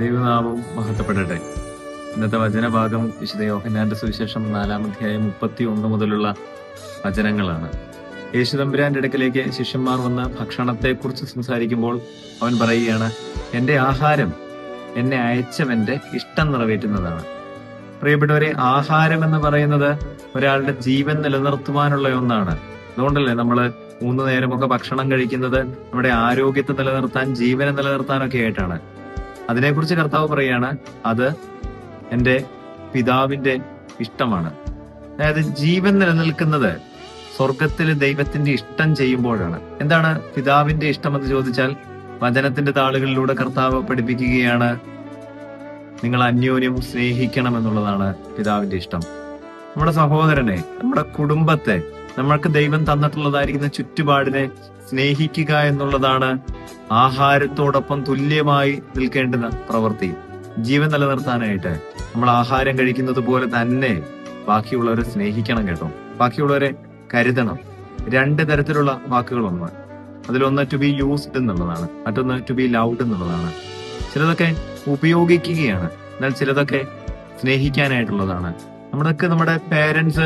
ദൈവനാമം മഹത്വപ്പെടട്ടെ. ഇന്നത്തെ വചനഭാഗം വിശുദ്ധ യോഹന്നാന്റെ സുവിശേഷം നാലാം അധ്യായം മുപ്പത്തി ഒന്ന് മുതലുള്ള വചനങ്ങളാണ്. യേശുദമ്പുരാന്റെ അടുക്കലേക്ക് ശിഷ്യന്മാർ വന്ന് ഭക്ഷണത്തെക്കുറിച്ച് സംസാരിക്കുമ്പോൾ അവൻ പറയുകയാണ് എന്റെ ആഹാരം എന്നെ അയച്ചവന്റെ ഇഷ്ടം നിറവേറ്റുന്നതാണ്. പ്രിയപ്പെട്ടവരെ ആഹാരം എന്ന് പറയുന്നത് ഒരാളുടെ ജീവൻ നിലനിർത്തുവാനുള്ള ഒന്നാണ്. അതുകൊണ്ടല്ലേ നമ്മൾ മൂന്ന് നേരമൊക്കെ ഭക്ഷണം കഴിക്കുന്നത് നമ്മുടെ ആരോഗ്യത്തെ നിലനിർത്താൻ ജീവനെ നിലനിർത്താനൊക്കെ ആയിട്ടാണ്. അതിനെക്കുറിച്ച് കർത്താവ് പറയാണ് അത് എന്റെ പിതാവിന്റെ ഇഷ്ടമാണ്. അതായത് ജീവൻ നിലനിൽക്കുന്നത് സ്വർഗത്തിൽ ദൈവത്തിന്റെ ഇഷ്ടം ചെയ്യുമ്പോഴാണ്. എന്താണ് പിതാവിന്റെ ഇഷ്ടം എന്ന് ചോദിച്ചാൽ വചനത്തിന്റെ താളുകളിലൂടെ കർത്താവ് പഠിപ്പിക്കുകയാണ് നിങ്ങൾ അന്യോന്യം സ്നേഹിക്കണം എന്നുള്ളതാണ് പിതാവിന്റെ ഇഷ്ടം. നമ്മുടെ സഹോദരനെ നമ്മുടെ കുടുംബത്തെ നമ്മൾക്ക് ദൈവം തന്നിട്ടുള്ളതായിരിക്കുന്ന ചുറ്റുപാടിനെ സ്നേഹിക്കുക എന്നുള്ളതാണ് ആഹാരത്തോടൊപ്പം തുല്യമായി നിൽക്കേണ്ടുന്ന പ്രവൃത്തി. ജീവൻ നിലനിർത്താനായിട്ട് നമ്മൾ ആഹാരം കഴിക്കുന്നത് പോലെ തന്നെ ബാക്കിയുള്ളവരെ സ്നേഹിക്കണം കേട്ടോ. ബാക്കിയുള്ളവരെ കരുതണം. രണ്ട് തരത്തിലുള്ള വാക്കുകളൊന്ന്. അതിലൊന്ന് ടു ബി യൂസ്ഡ് എന്നുള്ളതാണ്. മറ്റൊന്ന് ടു ബി ലൗഡ് എന്നുള്ളതാണ്. ചിലതൊക്കെ ഉപയോഗിക്കുകയാണ്. എന്നാൽ ചിലതൊക്കെ സ്നേഹിക്കാനായിട്ടുള്ളതാണ്. നമ്മുടെയൊക്കെ നമ്മുടെ പേരൻസ്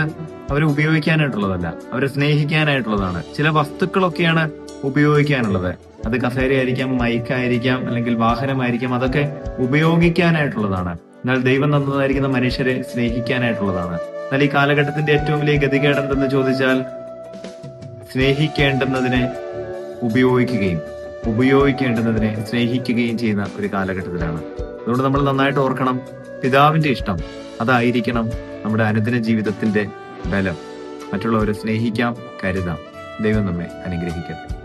അവരെ ഉപയോഗിക്കാനായിട്ടുള്ളതല്ല. അവരെ സ്നേഹിക്കാനായിട്ടുള്ളതാണ്. ചില വസ്തുക്കളൊക്കെയാണ് ഉപയോഗിക്കാനുള്ളത്. അത് കസേര കസേരയായിരിക്കാം മൈക്കായിരിക്കാം അല്ലെങ്കിൽ വാഹനമായിരിക്കാം അതൊക്കെ ഉപയോഗിക്കാനായിട്ടുള്ളതാണ്. എന്നാൽ ദൈവം തന്നതായിരിക്കുന്ന മനുഷ്യരെ സ്നേഹിക്കാനായിട്ടുള്ളതാണ്. എന്നാൽ ഈ കാലഘട്ടത്തിന്റെ ഏറ്റവും വലിയ ഗതികേട് എന്തെന്ന് ചോദിച്ചാൽ സ്നേഹിക്കേണ്ടുന്നതിനെ ഉപയോഗിക്കുകയും ഉപയോഗിക്കേണ്ടുന്നതിനെ സ്നേഹിക്കുകയും ചെയ്യുന്ന ഒരു കാലഘട്ടത്തിലാണ്. അതുകൊണ്ട് നമ്മൾ നന്നായിട്ട് ഓർക്കണം പിതാവിന്റെ ഇഷ്ടം അതായിരിക്കണം. നമ്മുടെ അനുദിന ജീവിതത്തിന്റെ ബലം. മറ്റുള്ളവരെ സ്നേഹിക്കാം കരുതാം. ദൈവം നമ്മെ അനുഗ്രഹിക്കട്ടെ.